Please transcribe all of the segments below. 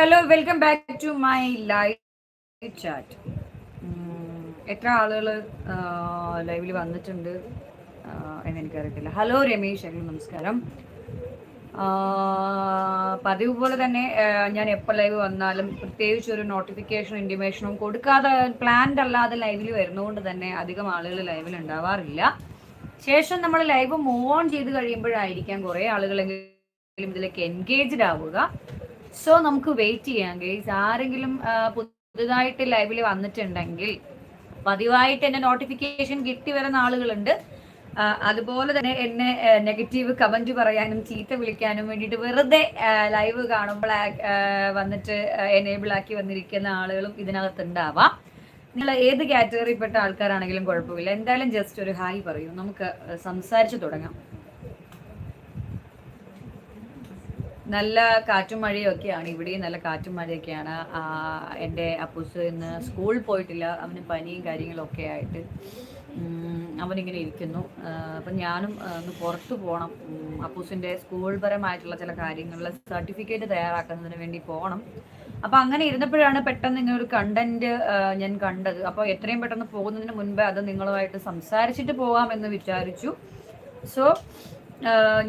Hello welcome back to my live chat എത്ര ആളുകൾ ലൈവിൽ വന്നിട്ടുണ്ട്? ആ, എന്ന് എനിക്കറിയത്തില്ല. ഹലോ രമേശ് അഖിൽ നമസ്കാരം. പതിവ് പോലെ തന്നെ ഞാൻ എപ്പോൾ ലൈവ് വന്നാലും പ്രത്യേകിച്ച് ഒരു നോട്ടിഫിക്കേഷനും ഇന്റിമേഷനും കൊടുക്കാതെ പ്ലാൻഡ് അല്ലാതെ ലൈവിൽ വരുന്നതുകൊണ്ട് തന്നെ അധികം ആളുകൾ ലൈവിൽ ഉണ്ടാവാറില്ല. ശേഷം നമ്മൾ ലൈവ് മൂവ് ഓൺ ചെയ്ത് കഴിയുമ്പോഴായിരിക്കാം കുറേ ആളുകളെങ്കിലും ഇതിലേക്ക് എൻഗേജ്ഡ് ആവുക. സോ നമുക്ക് വെയിറ്റ് ചെയ്യാം ഗൈസ് ആരെങ്കിലും പുതുതായിട്ട് ലൈവിൽ വന്നിട്ടുണ്ടെങ്കിൽ പതിവായിട്ട് എന്നെ നോട്ടിഫിക്കേഷൻ കിട്ടി വരുന്ന ആളുകളുണ്ട്. അതുപോലെ തന്നെ എന്നെ നെഗറ്റീവ് കമന്റ് പറയാനും ചീത്ത വിളിക്കാനും വേണ്ടിയിട്ട് വെറുതെ ലൈവ് കാണുമ്പോൾ വന്നിട്ട് എനേബിൾ ആക്കി വന്നിരിക്കുന്ന ആളുകളും ഇതിനകത്ത് ഉണ്ടാവാം നിങ്ങൾ ഏത് കാറ്റഗറിയിൽപ്പെട്ട ആൾക്കാരാണെങ്കിലും കുഴപ്പമില്ല. എന്തായാലും ജസ്റ്റ് ഒരു ഹായ് പറയൂ. നമുക്ക് സംസാരിച്ചു തുടങ്ങാം. നല്ല കാറ്റും മഴയും ഒക്കെയാണ് ഇവിടെയും നല്ല കാറ്റും മഴയൊക്കെയാണ്. എന്റെ അപ്പൂസ് ഇന്ന് സ്കൂളിൽ പോയിട്ടില്ല. അവന് പനിയും കാര്യങ്ങളൊക്കെ ആയിട്ട്. അവനിങ്ങനെ ഇരിക്കുന്നു. അപ്പം ഞാനും ഒന്ന് പുറത്തു പോകണം. അപ്പൂസിന്റെ സ്കൂൾ പരമായിട്ടുള്ള ചില കാര്യങ്ങളിൽ സർട്ടിഫിക്കറ്റ് തയ്യാറാക്കുന്നതിന് വേണ്ടി പോകണം. അപ്പം അങ്ങനെ ഇരുന്നപ്പോഴാണ് പെട്ടെന്ന് ഇങ്ങനെ ഒരു കണ്ടന്റ് ഞാൻ കണ്ടത്. അപ്പോൾ എത്രയും പെട്ടെന്ന് പോകുന്നതിന് മുൻപേ അത് നിങ്ങളുമായിട്ട് സംസാരിച്ചിട്ട് പോകാമെന്ന് വിചാരിച്ചു. സോ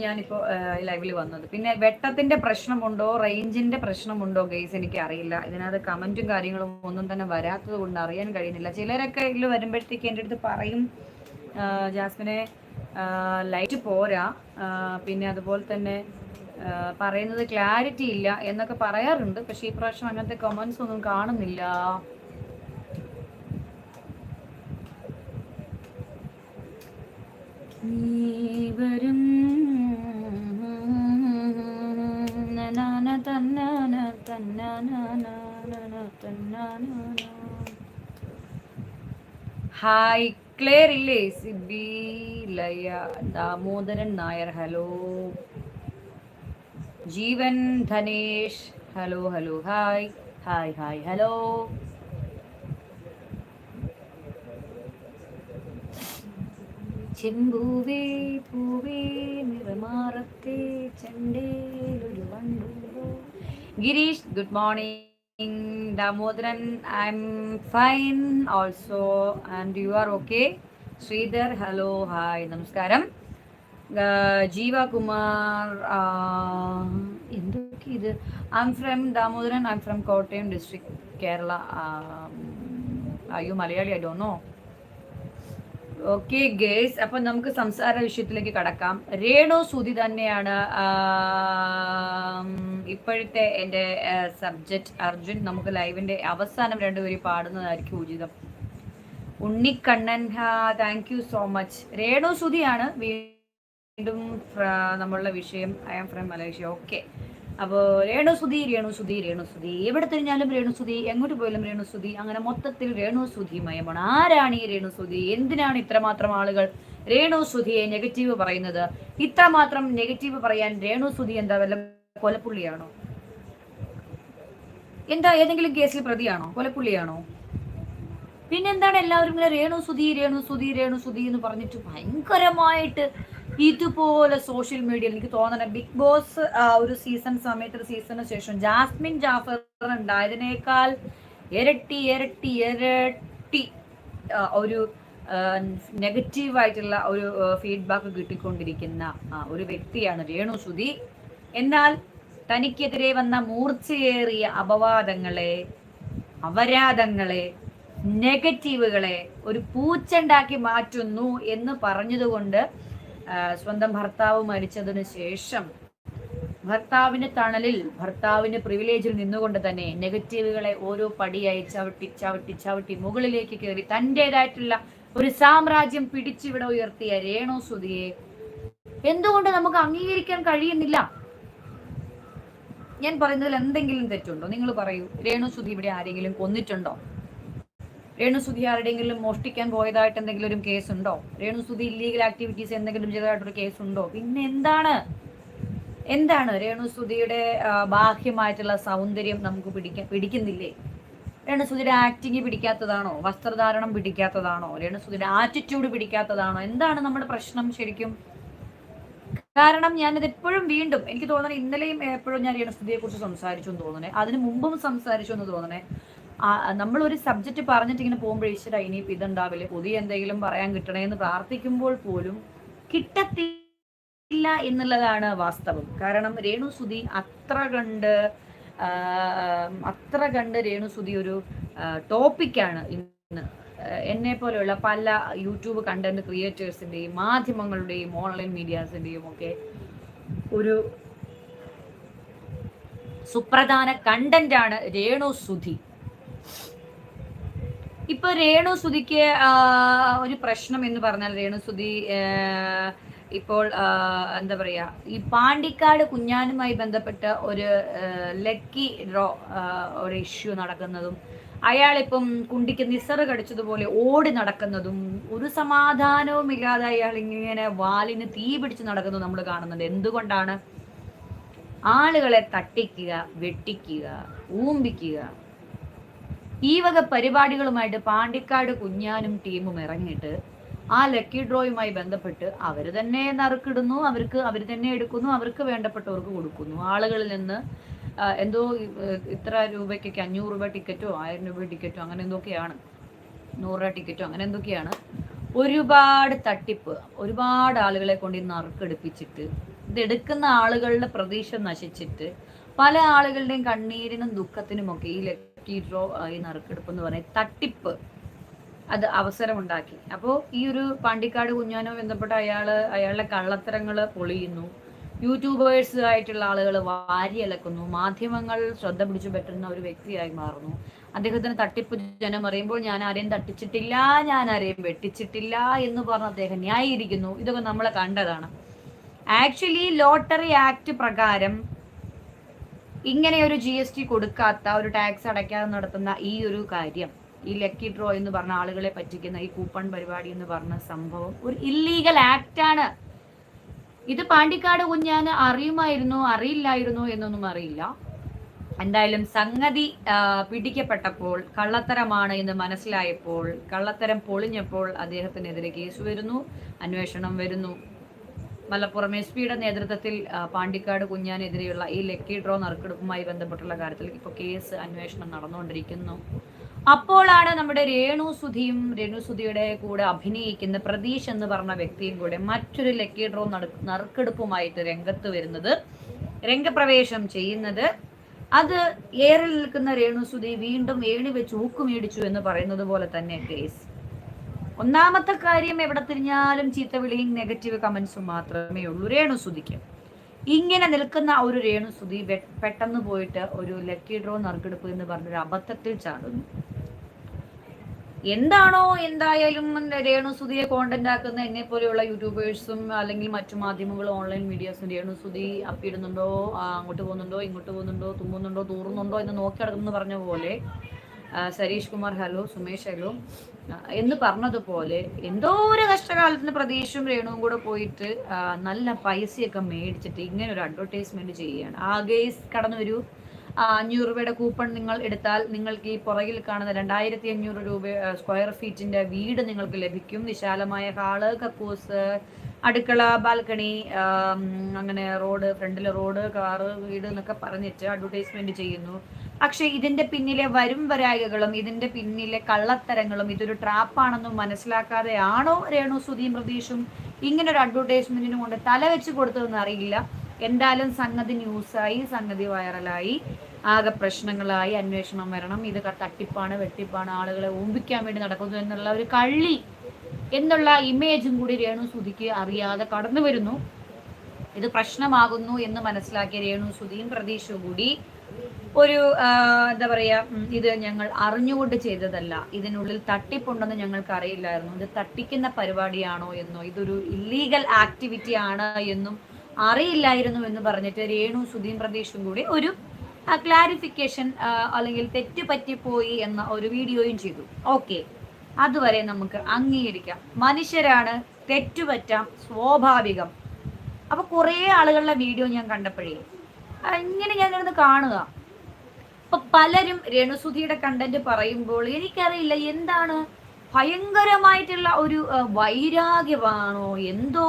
ഞാനിപ്പോൾ ലൈവിൽ വന്നത്. പിന്നെ വെട്ടത്തിന്റെ പ്രശ്നമുണ്ടോ? റേഞ്ചിന്റെ പ്രശ്നമുണ്ടോ ഗെയ്സ് എനിക്ക് അറിയില്ല ഇതിനകത്ത് കമന്റും കാര്യങ്ങളും ഒന്നും തന്നെ വരാത്തത് കൊണ്ട് അറിയാൻ കഴിയുന്നില്ല. ചിലരൊക്കെ ഇതിൽ വരുമ്പോഴത്തേക്ക് എന്റെ അടുത്ത് പറയും ജാസ്മിനെ ലൈറ്റ് പോരാ. പിന്നെ അതുപോലെ തന്നെ പറയുന്നത് ക്ലാരിറ്റി ഇല്ല എന്നൊക്കെ പറയാറുണ്ട്. പക്ഷേ ഈ പ്രാവശ്യം അങ്ങനത്തെ കമന്റ്സ് ഒന്നും കാണുന്നില്ല. ഹായ് ക്ലിയർ ഇല്ലേ Sibi Laya Damodaran Nair hello. Jeevan Dhanesh hello hello. Hi hi hi hello. ചെമ്പൂവേ പൂവേ നിറമാറത്തെ ചെണ്ടേലൊരു വണ്ടുണ്ടോ Girish good morning Damodaran I'm fine also and you are okay Sreedhar hello hi നമസ്കാരം. ജീവകുമാർ എന്തൊക്കെ ഇത്? I'm from Damodaran I'm from Kottayam district Kerala. അയ്യോ Malayali? I Dr know okay guys അപ്പൊ നമുക്ക് സംസാര വിഷയത്തിലേക്ക് കടക്കാം. രേണു സുതി തന്നെയാണ് ഇപ്പോഴത്തെ എന്റെ സബ്ജക്റ്റ് അർജുൻ. നമുക്ക് ലൈവിന്റെ അവസാനം രണ്ടുപേരും പാടുന്നതായിരിക്കും ഉചിതം. Unnikannan thank you so much Renu സുതിയാണ് വീണ്ടും നമ്മളുടെ വിഷയം. I am from Malaysia okay അപ്പോൾ രേണുസുതി രേണുസുതി രേണുസുതി രേണു സുതി എവിടെ തിരിഞ്ഞാലും രേണുസുതി എങ്ങോട്ട് പോയാലും രേണുസുതി അങ്ങനെ മൊത്തത്തിൽ രേണു സുതി മയമാണ്. ആരാണ് ഈ രേണുസുതി എന്തിനാണ് ഇത്രമാത്രം ആളുകൾ രേണുസുതിയെ നെഗറ്റീവ് പറയുന്നത്? ഇത്രമാത്രം നെഗറ്റീവ് പറയാൻ രേണുസുതി എന്താ വല്ല കൊലപ്പുള്ളിയാണോ? എന്താ ഏതെങ്കിലും കേസിൽ പ്രതിയാണോ? കൊലപ്പുള്ളിയാണോ? പിന്നെന്താണ് എല്ലാവരും ഇങ്ങനെ രേണുസുതി രേണുസുതി രേണു സുധി എന്ന് പറഞ്ഞിട്ട് ഭയങ്കരമായിട്ട് ഇതുപോലെ സോഷ്യൽ മീഡിയയിൽ എനിക്ക് തോന്നണം ബിഗ് ബോസ് ഒരു സീസൺ സമയത്ത് സീസണിന് ശേഷം ജാസ്മിൻ ജാഫർ ഉണ്ടായതിനേക്കാൾ ഇരട്ടി ഇരട്ടി ഇരട്ടി ഒരു നെഗറ്റീവ് ആയിട്ടുള്ള ഒരു ഫീഡ്ബാക്ക് കിട്ടിക്കൊണ്ടിരിക്കുന്ന ഒരു വ്യക്തിയാണ് രേണു സുധി എന്നാൽ തനിക്കെതിരെ വന്ന മൂർച്ചയേറിയ അപവാദങ്ങളെ അപരാധങ്ങളെ നെഗറ്റീവുകളെ ഒരു പൂച്ചണ്ടാക്കി മാറ്റുന്നു എന്ന് പറഞ്ഞതുകൊണ്ട് സ്വന്തം ഭർത്താവ് മരിച്ചതിന് ശേഷം ഭർത്താവിന് തണലിൽ ഭർത്താവിന് പ്രിവിലേജിൽ നിന്നുകൊണ്ട് തന്നെ നെഗറ്റീവുകളെ ഓരോ പടിയായി ചവിട്ടി ചവിട്ടി ചവിട്ടി മുകളിലേക്ക് കയറി തന്റെതായിട്ടുള്ള ഒരു സാമ്രാജ്യം പിടിച്ചിവിടെ ഉയർത്തിയ രേണു സുധിയെ എന്തുകൊണ്ട് നമുക്ക് അംഗീകരിക്കാൻ കഴിയുന്നില്ല? ഞാൻ പറയുന്നതിൽ എന്തെങ്കിലും തെറ്റുണ്ടോ? നിങ്ങൾ പറയൂ. രേണു സുധി ഇവിടെ ആരെങ്കിലും കൊന്നിട്ടുണ്ടോ? രേണു ആരുടെങ്കിലും മോഷ്ടിക്കാൻ പോയതായിട്ട് എന്തെങ്കിലും ഒരു കേസ് ഉണ്ടോ രേണു സുധി ഇല്ലീഗൽ ആക്ടിവിറ്റീസ് എന്തെങ്കിലും ചെയ്തതായിട്ടൊരു കേസ് ഉണ്ടോ പിന്നെ എന്താണ്? എന്താണ് രേണുസുധിയുടെ ബാഹ്യമായിട്ടുള്ള സൗന്ദര്യം നമുക്ക് പിടിക്കാൻ പിടിക്കുന്നില്ലേ? രേണുസുധിയുടെ ആക്ടിങ് പിടിക്കാത്തതാണോ? വസ്ത്രധാരണം പിടിക്കാത്തതാണോ? രേണുസുധിയുടെ ആറ്റിറ്റ്യൂഡ് പിടിക്കാത്തതാണോ? എന്താണ് നമ്മുടെ പ്രശ്നം ശരിക്കും? കാരണം ഞാനത് എപ്പോഴും വീണ്ടും എനിക്ക് തോന്നണേ ഇന്നലെയും എപ്പോഴും ഞാൻ രേണുസുധിയെ കുറിച്ച് സംസാരിച്ചു എന്ന് തോന്നണേ അതിന് മുമ്പും സംസാരിച്ചു എന്ന് തോന്നണേ നമ്മൾ ഒരു സബ്ജക്റ്റ് പറഞ്ഞിട്ട് ഇങ്ങനെ പോകുമ്പോൾ ഈശ്വര ഇനിയിപ്പോൾ ഇതുണ്ടാവില്ലേ? പുതിയ എന്തെങ്കിലും പറയാൻ കിട്ടണേ എന്ന് പ്രാർത്ഥിക്കുമ്പോൾ പോലും കിട്ടത്തില്ല എന്നുള്ളതാണ് വാസ്തവം. കാരണം രേണു സുധി അത്ര കണ്ട് അത്ര കണ്ട് രേണു സുധി ഒരു ടോപ്പിക്കാണ് ഇന്ന്. എന്നെ പോലെയുള്ള പല യൂട്യൂബ് കണ്ടന്റ് ക്രിയേറ്റേഴ്സിന്റെയും മാധ്യമങ്ങളുടെയും ഓൺലൈൻ മീഡിയാസിന്റെയും ഒക്കെ ഒരു സുപ്രധാന കണ്ടന്റാണ് രേണു സുധി. ഇപ്പൊ രേണു സുധിക്ക് ഒരു പ്രശ്നം എന്ന് പറഞ്ഞാൽ രേണു സുധി ഇപ്പോൾ എന്താ പറയാ ഈ പാണ്ടിക്കാട് കുഞ്ഞാനുമായി ബന്ധപ്പെട്ട ഒരു ലക്കി ഡ്രോ ഒരു ഇഷ്യൂ നടക്കുന്നതും അയാളിപ്പം കുണ്ടിക്ക് നിസറ് കടിച്ചതുപോലെ ഓടി നടക്കുന്നതും ഒരു സമാധാനവും ഇല്ലാതെ അയാൾ ഇങ്ങനെ വാലിന് തീ പിടിച്ച് നടക്കുന്നത് നമ്മൾ കാണുന്നുണ്ട്. എന്തുകൊണ്ടാണ്? ആളുകളെ തട്ടിക്കുക വെട്ടിക്കുക ഊമ്പിക്കുക ഈ വക പരിപാടികളുമായിട്ട് പാണ്ടിക്കാട് കുഞ്ഞാനും ടീമും ഇറങ്ങിയിട്ട് ആ ലക്കി ഡ്രോയുമായി ബന്ധപ്പെട്ട് അവർ തന്നെ നറുക്കിടുന്നു അവർക്ക് അവർ തന്നെ എടുക്കുന്നു അവർക്ക് വേണ്ടപ്പെട്ടവർക്ക് കൊടുക്കുന്നു. ആളുകളിൽ നിന്ന് എന്തോ ഇത്ര രൂപയ്ക്കൊക്കെ അഞ്ഞൂറ് രൂപ ടിക്കറ്റോ ആയിരം രൂപ ടിക്കറ്റോ അങ്ങനെ എന്തൊക്കെയാണ്? നൂറ് രൂപ ടിക്കറ്റോ അങ്ങനെ എന്തൊക്കെയാണ്? ഒരുപാട് തട്ടിപ്പ് ഒരുപാട് ആളുകളെ കൊണ്ട് ഈ നറുക്കെടുപ്പിച്ചിട്ട് ഇതെടുക്കുന്ന ആളുകളുടെ പ്രതീക്ഷ നശിച്ചിട്ട് പല ആളുകളുടെയും കണ്ണീരിനും ദുഃഖത്തിനുമൊക്കെ ഈ ഡ്രോ ഈ നറുക്കെടുപ്പ് എന്ന് പറയുന്നത് തട്ടിപ്പ്. അത് അവസരമുണ്ടാക്കി. അപ്പോൾ ഈ ഒരു പാണ്ടിക്കാട് കുഞ്ഞാനോ ബന്ധപ്പെട്ട അയാൾ അയാളുടെ കള്ളത്തരങ്ങൾ പൊളിയുന്നു. യൂട്യൂബേഴ്സ് ആയിട്ടുള്ള ആളുകൾ വാരിയലക്കുന്നു മാധ്യമങ്ങൾ ശ്രദ്ധ പിടിച്ചു പറ്റുന്ന ഒരു വ്യക്തിയായി മാറുന്നു. അദ്ദേഹത്തിന് തട്ടിപ്പ് ജനം അറിയുമ്പോൾ ഞാൻ ആരെയും തട്ടിച്ചിട്ടില്ല ഞാൻ ആരെയും വെട്ടിച്ചിട്ടില്ല എന്ന് പറഞ്ഞ് അദ്ദേഹം ന്യായീകരിക്കുന്നു. ഇതൊക്കെ നമ്മൾ കണ്ടതാണ്. ആക്ച്വലി ലോട്ടറി ആക്ട് പ്രകാരം ഇങ്ങനെ ഒരു ജി എസ് ടി കൊടുക്കാത്ത ഒരു ടാക്സ് അടയ്ക്കാതെ നടത്തുന്ന ഈ ഒരു കാര്യം ഈ ലക്കി ഡ്രോ എന്ന് പറഞ്ഞ ആളുകളെ പറ്റിക്കുന്ന ഈ കൂപ്പൺ പരിപാടി എന്ന് പറഞ്ഞ സംഭവം ഒരു ഇല്ലീഗൽ ആക്ട് ആണ്. ഇത് പാണ്ടിക്കാട് കുഞ്ഞാന് അറിയുമായിരുന്നോ അറിയില്ലായിരുന്നു എന്നൊന്നും അറിയില്ല. എന്തായാലും സംഗതി പിടിക്കപ്പെട്ടപ്പോൾ കള്ളത്തരമാണ് എന്ന് മനസ്സിലായപ്പോൾ കള്ളത്തരം പൊളിഞ്ഞപ്പോൾ അദ്ദേഹത്തിനെതിരെ കേസ് വരുന്നു അന്വേഷണം വരുന്നു. മലപ്പുറം എസ് പിയുടെ നേതൃത്വത്തിൽ പാണ്ടിക്കാട് കുഞ്ഞാനെതിരെയുള്ള ഈ ലക്കി ഡ്രോ നറുക്കെടുപ്പുമായി ബന്ധപ്പെട്ടുള്ള കാര്യത്തിൽ ഇപ്പോൾ കേസ് അന്വേഷണം നടന്നുകൊണ്ടിരിക്കുന്നു. അപ്പോഴാണ് നമ്മുടെ രേണു സുധിയും രേണു സുധിയുടെ കൂടെ അഭിനയിക്കുന്ന പ്രതീഷ് എന്ന് പറഞ്ഞ വ്യക്തിയും കൂടെ മറ്റൊരു ലക്കി ഡ്രോ നറുക്കെടുപ്പുമായിട്ട് രംഗത്ത് വരുന്നത് രംഗപ്രവേശം ചെയ്യുന്നത്. അത് ഏറെ നിൽക്കുന്ന രേണു സുധി വീണ്ടും ഏണി വെച്ച് ഊക്കുമേടിച്ചു എന്ന് പറയുന്നത് പോലെ തന്നെ കേസ്. ഒന്നാമത്തെ കാര്യം എവിടെ തിരിഞ്ഞാലും ചീത്തവിളിയും നെഗറ്റീവ് കമൻസും മാത്രമേ ഉള്ളൂ. രേണു സുധിക്ക് ഇങ്ങനെ നിൽക്കുന്ന ഒരു രേണു സുധി പെട്ടെന്ന് പോയിട്ട് ഒരു ലക്കി ഡ്രോ നറുക്കെടുപ്പ് എന്ന് പറഞ്ഞൊരു അബദ്ധത്തിൽ ചാടുന്നു. എന്താണോ എന്തായാലും രേണുസുതിയെ കോണ്ടന്റ് ആക്കുന്ന എന്നെ പോലെയുള്ള യൂട്യൂബേഴ്സും അല്ലെങ്കിൽ മറ്റു മാധ്യമങ്ങളും ഓൺലൈൻ മീഡിയാസും രേണുസുതി അപ്പിടുന്നുണ്ടോ അങ്ങോട്ട് പോകുന്നുണ്ടോ ഇങ്ങോട്ട് പോകുന്നുണ്ടോ തുമ്മുന്നുണ്ടോ തൂറുന്നുണ്ടോ എന്ന് നോക്കി നടക്കുന്നു പറഞ്ഞ പോലെ സരീഷ് കുമാർ ഹലോ സുമേഷ് ഹലോ. എന്ന് പറഞ്ഞതുപോലെ എന്തോ ഒരു കഷ്ടകാലത്തിന് പ്രതീക്ഷയും രേണുവും കൂടെ പോയിട്ട് നല്ല പൈസയൊക്കെ മേടിച്ചിട്ട് ഇങ്ങനെ ഒരു അഡ്വർടൈസ്മെന്റ് ചെയ്യുകയാണ്. ആ ഗേസ് കടന്നു അഞ്ഞൂറ് രൂപയുടെ കൂപ്പൺ നിങ്ങൾ എടുത്താൽ നിങ്ങൾക്ക് ഈ പുറകിൽ കാണുന്ന രണ്ടായിരത്തി അഞ്ഞൂറ് രൂപ സ്ക്വയർ ഫീറ്റിന്റെ വീട് നിങ്ങൾക്ക് ലഭിക്കും. വിശാലമായ ഹാൾ കക്കൂസ് അടുക്കള ബാൽക്കണി അങ്ങനെ റോഡ് ഫ്രണ്ടിലെ റോഡ് കാറ് വീട് എന്നൊക്കെ പറഞ്ഞിട്ട് അഡ്വർടൈസ്മെന്റ് ചെയ്യുന്നു. പക്ഷെ ഇതിന്റെ പിന്നിലെ വരും വരായകളും ഇതിന്റെ പിന്നിലെ കള്ളത്തരങ്ങളും ഇതൊരു ട്രാപ്പാണെന്നും മനസ്സിലാക്കാതെയാണോ രേണു സുധീം പ്രതീഷും ഇങ്ങനെ ഒരു അഡ്വർടൈസ്മെന്റിന് കൊണ്ട് തല വെച്ച് കൊടുത്തതെന്ന് അറിയില്ല. എന്തായാലും സംഗതി ന്യൂസായി സംഗതി വൈറലായി ആകെ പ്രശ്നങ്ങളായി അന്വേഷണം വരണം. ഇത് തട്ടിപ്പാണ് വെട്ടിപ്പാണ് ആളുകളെ ഓമ്പിക്കാൻ വേണ്ടി നടക്കുന്നു എന്നുള്ള ഒരു കള്ളി എന്നുള്ള ഇമേജും കൂടി രേണു സുധിക്ക് അറിയാതെ കടന്നു വരുന്നു ഇത് പ്രശ്നമാകുന്നു എന്ന് മനസ്സിലാക്കിയ രേണു സുധിയും പ്രതീക്ഷ കൂടി ഒരു എന്താ പറയാ ഇത് ഞങ്ങൾ അറിഞ്ഞുകൊണ്ട് ചെയ്തതല്ല. ഇതിനുള്ളിൽ തട്ടിപ്പുണ്ടെന്ന് ഞങ്ങൾക്ക് അറിയില്ലായിരുന്നു ഇത് തട്ടിക്കുന്ന പരിപാടിയാണോ എന്നോ ഇതൊരു ഇല്ലീഗൽ ആക്ടിവിറ്റി ആണ് എന്നും അറിയില്ലായിരുന്നു എന്ന് പറഞ്ഞിട്ട് രേണു സുധീം പ്രദേശും കൂടി ഒരു ക്ലാരിഫിക്കേഷൻ അല്ലെങ്കിൽ തെറ്റ് പറ്റിപ്പോയി എന്ന ഒരു വീഡിയോയും ചെയ്തു. ഓക്കെ. അതുവരെ നമുക്ക് അംഗീകരിക്കാം. മനുഷ്യരാണ് തെറ്റുപറ്റാം സ്വാഭാവികം. അപ്പൊ കുറേ ആളുകളുടെ വീഡിയോ ഞാൻ കണ്ടപ്പോഴേ ഇങ്ങനെ ഞാനിരുന്ന് കാണുക. അപ്പൊ പലരും രേണുസുധിയുടെ കണ്ടന്റ് പറയുമ്പോൾ എനിക്കറിയില്ല എന്താണ്? ഭയങ്കരമായിട്ടുള്ള ഒരു വൈരാഗ്യമാണോ? എന്തോ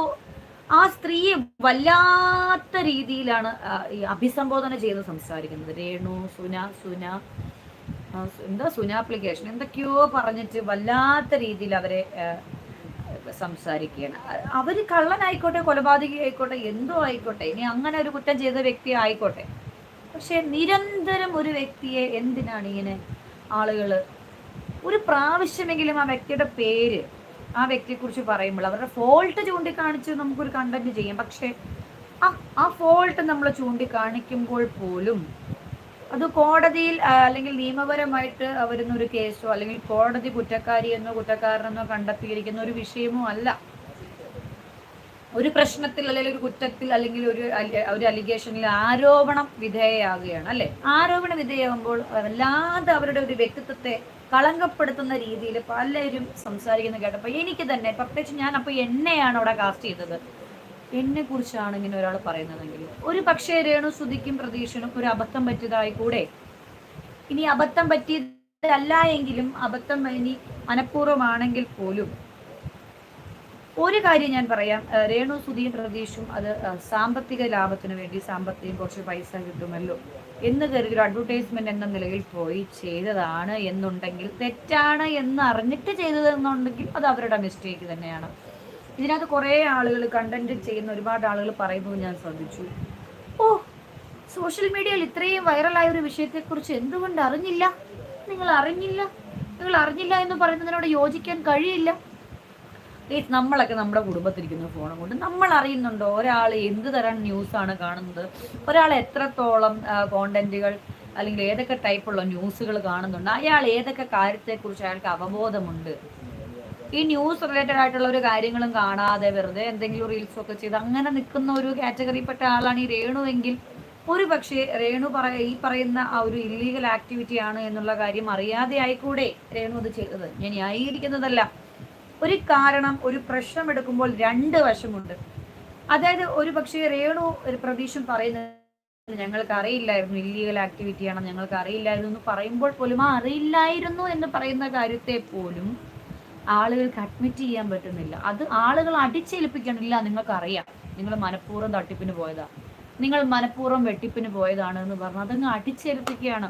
ആ സ്ത്രീയെ വല്ലാത്ത രീതിയിലാണ് ഈ അഭിസംബോധന ചെയ്ത് സംസാരിക്കുന്നത്. രേണു സുന സുന എന്താ സുന ആപ്ലിക്കേഷൻ എന്തൊക്കെയോ പറഞ്ഞിട്ട് വല്ലാത്ത രീതിയിൽ അവരെ സംസാരിക്കുകയാണ്. അവർ കള്ളനായിക്കോട്ടെ കൊലപാതകി ആയിക്കോട്ടെ എന്തോ ആയിക്കോട്ടെ ഇനി അങ്ങനെ ഒരു കുറ്റം ചെയ്ത വ്യക്തി ആയിക്കോട്ടെ. പക്ഷെ നിരന്തരം ഒരു വ്യക്തിയെ എന്തിനാണ് ഇങ്ങനെ ആളുകൾ ഒരു പ്രാവശ്യമെങ്കിലും ആ വ്യക്തിയുടെ പേര് ആ വ്യക്തിയെക്കുറിച്ച് പറയുമ്പോൾ അവരുടെ ഫോൾട്ട് ചൂണ്ടിക്കാണിച്ച് നമുക്കൊരു കണ്ടന്റ് ചെയ്യാം. പക്ഷെ ആ ആ ഫോൾട്ട് നമ്മൾ ചൂണ്ടിക്കാണിക്കുമ്പോൾ പോലും അത് കോടതിയിൽ അല്ലെങ്കിൽ നിയമപരമായിട്ട് വരുന്ന ഒരു കേസോ അല്ലെങ്കിൽ കോടതി കുറ്റക്കാരിയെന്നോ കുറ്റക്കാരനെന്നോ കണ്ടെത്തിയിരിക്കുന്ന ഒരു വിഷയമോ അല്ല. ഒരു പ്രശ്നത്തിൽ അല്ലെങ്കിൽ ഒരു കുറ്റത്തിൽ അല്ലെങ്കിൽ ഒരു ഒരു അലിഗേഷനിൽ ആരോപണം വിധേയയാകുകയാണ് അല്ലെ? ആരോപണ വിധേയമാകുമ്പോൾ വല്ലാതെ അവരുടെ ഒരു വ്യക്തിത്വത്തെ കളങ്കപ്പെടുത്തുന്ന രീതിയിൽ പലരും സംസാരിക്കുന്ന കേട്ടപ്പോൾ എനിക്ക് തന്നെ പ്രത്യേകിച്ച് ഞാൻ അപ്പോൾ എന്നെയാണ് അവിടെ കാസ്റ്റ് ചെയ്തത്. എന്നെ കുറിച്ചാണ് ഇങ്ങനെ ഒരാൾ പറയുന്നതെങ്കിൽ. ഒരു പക്ഷേ രേണു സുധിക്കും പ്രതീക്ഷനും ഒരു അബദ്ധം പറ്റിയതായി കൂടെ. ഇനി അബദ്ധം പറ്റിയതല്ല എങ്കിലും അബദ്ധം ഇനി മനഃപൂർവമാണെങ്കിൽ പോലും ഒരു കാര്യം ഞാൻ പറയാം. രേണു സുധിയും പ്രതീഷും അത് സാമ്പത്തിക ലാഭത്തിന് വേണ്ടി സാമ്പത്തികം കുറച്ച് പൈസ കിട്ടുമല്ലോ എന്ന് കരുതി അഡ്വർടൈസ്മെന്റ് എന്ന നിലയിൽ പോയി ചെയ്തതാണ് എന്നുണ്ടെങ്കിൽ തെറ്റാണ് എന്ന് അറിഞ്ഞിട്ട് ചെയ്തതെന്നുണ്ടെങ്കിൽ അത് അവരുടെ മിസ്റ്റേക്ക് തന്നെയാണ്. ഇതിനകത്ത് കുറേ ആളുകൾ കണ്ടന്റ് ചെയ്യുന്ന ഒരുപാട് ആളുകൾ പറയുമ്പോൾ ഞാൻ ശ്രദ്ധിച്ചു. ഓ സോഷ്യൽ മീഡിയയിൽ ഇത്രയും വൈറലായ ഒരു വിഷയത്തെക്കുറിച്ച് എന്തുകൊണ്ട് അറിഞ്ഞില്ല? നിങ്ങൾ അറിഞ്ഞില്ല? നിങ്ങൾ അറിഞ്ഞില്ല എന്ന് പറയുന്നതിനോട് യോജിക്കാൻ കഴിയില്ല? Guys, നമ്മളൊക്കെ നമ്മുടെ കുടുംബത്തിരിക്കുന്ന ഫോണും കൊണ്ട് നമ്മൾ അറിയുന്നുണ്ടോ ഒരാൾ എന്ത് തരം ന്യൂസാണ് കാണുന്നത്? ഒരാൾ എത്രത്തോളം കോണ്ടന്റുകൾ അല്ലെങ്കിൽ ഏതൊക്കെ ടൈപ്പുള്ള ന്യൂസുകൾ കാണുന്നുണ്ട്? അയാൾ ഏതൊക്കെ കാര്യത്തെക്കുറിച്ച് അയാൾക്ക് അവബോധമുണ്ട്? ഈ ന്യൂസ് റിലേറ്റഡ് ആയിട്ടുള്ള ഒരു കാര്യങ്ങളും കാണാതെ വെറുതെ എന്തെങ്കിലും റീൽസ് ഒക്കെ ചെയ്ത് അങ്ങനെ നിൽക്കുന്ന ഒരു കാറ്റഗറിപ്പെട്ട ആളാണ് ഈ രേണുവെങ്കിൽ ഒരു പക്ഷേ രേണു പറയ ഈ പറയുന്ന ആ ഒരു ഇല്ലീഗൽ ആക്ടിവിറ്റി ആണ് എന്നുള്ള കാര്യം അറിയാതെ ആയിക്കൂടെ രേണു അത് ചെയ്തത്? ഞാൻ ന്യായീകരിക്കുന്നതല്ല. ഒരു കാരണം ഒരു പ്രശ്നം എടുക്കുമ്പോൾ രണ്ട് വശമുണ്ട്. അതായത് ഒരു പക്ഷേ രേണു ഒരു പ്രതീക്ഷ പറയുന്നത് ഞങ്ങൾക്ക് അറിയില്ലായിരുന്നു ഇല്ലീഗൽ ആക്ടിവിറ്റിയാണ് ഞങ്ങൾക്ക് അറിയില്ലായിരുന്നു എന്ന് പറയുമ്പോൾ പോലും ആ അറിയില്ലായിരുന്നു എന്ന് പറയുന്ന കാര്യത്തെ പോലും ആളുകൾക്ക് അഡ്മിറ്റ് ചെയ്യാൻ പറ്റുന്നില്ല. അത് ആളുകൾ അടിച്ചേൽപ്പിക്കണില്ല നിങ്ങൾക്ക് അറിയാം നിങ്ങൾ മനഃപൂർവം തട്ടിപ്പിന് പോയതാ. നിങ്ങൾ മനഃപൂർവം വെട്ടിപ്പിന് പോയതാണ് എന്ന് പറഞ്ഞാൽ അതങ്ങ് അടിച്ചേൽപ്പിക്കുകയാണ്.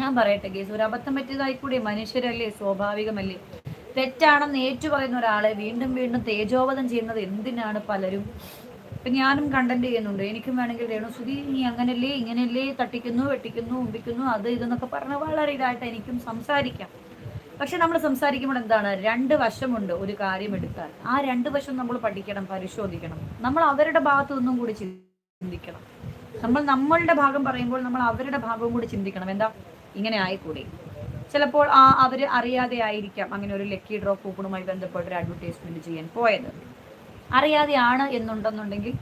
ഞാൻ പറയട്ടെ കേസ് ഒരു അബദ്ധം പറ്റിയതായിക്കൂടെ? മനുഷ്യരല്ലേ? സ്വാഭാവികമല്ലേ? തെറ്റാണെന്ന് ഏറ്റു പറയുന്ന ഒരാളെ വീണ്ടും വീണ്ടും തേജോവധം ചെയ്യുന്നത് എന്തിനാണ് പലരും? ഇപ്പൊ ഞാനും കണ്ടന്റ് ചെയ്യുന്നുണ്ട്. എനിക്കും വേണമെങ്കിൽ രേണുസുതി നീ അങ്ങനല്ലേ ഇങ്ങനല്ലേ തട്ടിക്കുന്നു വെട്ടിക്കുന്നു ഉമ്പിക്കുന്നു അത് ഇതെന്നൊക്കെ പറഞ്ഞ വളരെ ഇതായിട്ട് എനിക്കും സംസാരിക്കാം. പക്ഷെ നമ്മൾ സംസാരിക്കുമ്പോൾ എന്താണ്? രണ്ട് വശമുണ്ട് ഒരു കാര്യം എടുത്താൽ. ആ രണ്ട് വശം നമ്മൾ പഠിക്കണം പരിശോധിക്കണം. നമ്മൾ അവരുടെ ഭാഗത്തു നിന്നും കൂടി ചിന്തിക്കണം. നമ്മൾ നമ്മളുടെ ഭാഗം പറയുമ്പോൾ നമ്മൾ അവരുടെ ഭാഗവും കൂടി ചിന്തിക്കണം. എന്താ? ഇങ്ങനെ ആയിക്കൂടി. ചിലപ്പോൾ ആ അവർ അറിയാതെ ആയിരിക്കാം അങ്ങനെ ഒരു ലക്കി ഡ്രോ കൂപ്പണുമായി ബന്ധപ്പെട്ട് ഒരു അഡ്വർടൈസ്മെന്റ് ചെയ്യാൻ പോയത്. അറിയാതെയാണ് എന്നുണ്ടെന്നുണ്ടെങ്കിൽ